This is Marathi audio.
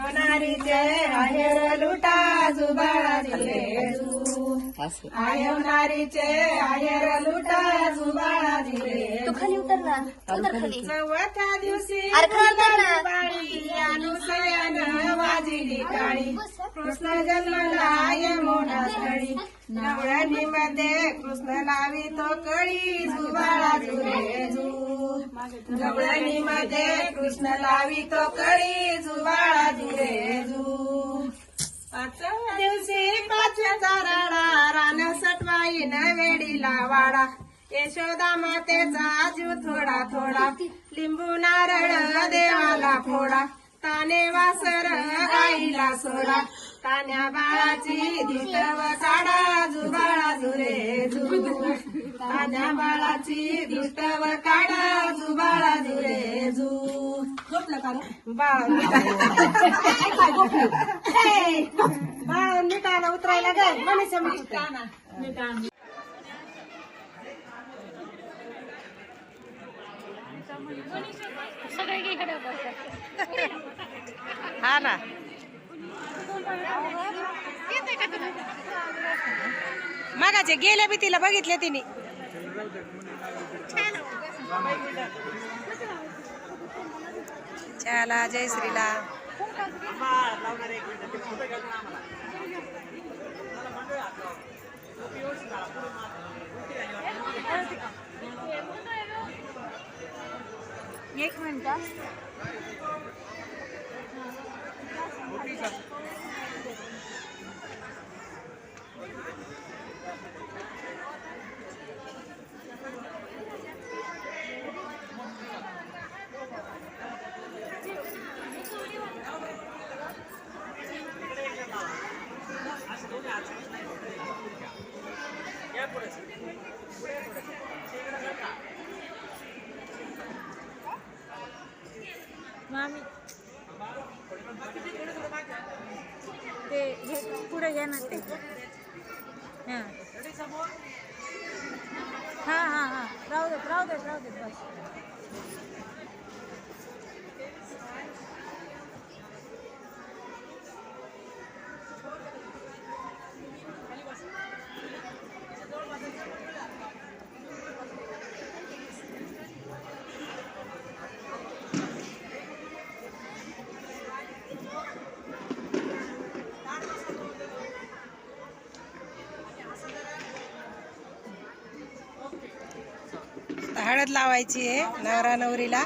आयवनारीचे आहेर लुटा जुबाळा दिले आयवनारीचे आहेर लुटा जुबाळा दिले तू खाली उतर ना उतर खाली चौथ्या दिवशी अरे खाली उतर ना. बाळी अनुसयानं वाजिली काळी. कृष्ण जन्मला यमुना स्थळी गवळणीमध्ये कृष्ण लावी तो कळी जुबाळा जुरे जू. गवळणीमध्ये कृष्ण लावी तो कळी जुबाळा जुरे जू. पाचव्या दिवशी पाचव्याचा राडा रान सटवाईन वेडीला वाडा. यशोदा मातेचा जीव थोडा थोडा. लिंबू नारळ देवाला फोडा. ताने वासर आईला सोडा. तान्या बाळाची दिसव साडा जुबाळा जुरे जू बाळाची दिसव काढा जुबाळा जुरे जू बाळ बाळ मिठाला उतरायला गे मनीषा मिठाना हा ना येते का तुला मागाचे गेल्या बी तिला बघितले तिने. चला जय श्रीला. एक मिनिट मामी ते हे पुढे घ्या ना ते हां हां हां हां राहू देत राहू देत राहू देत बस हळद लावायची आहे नवरा नवरीला.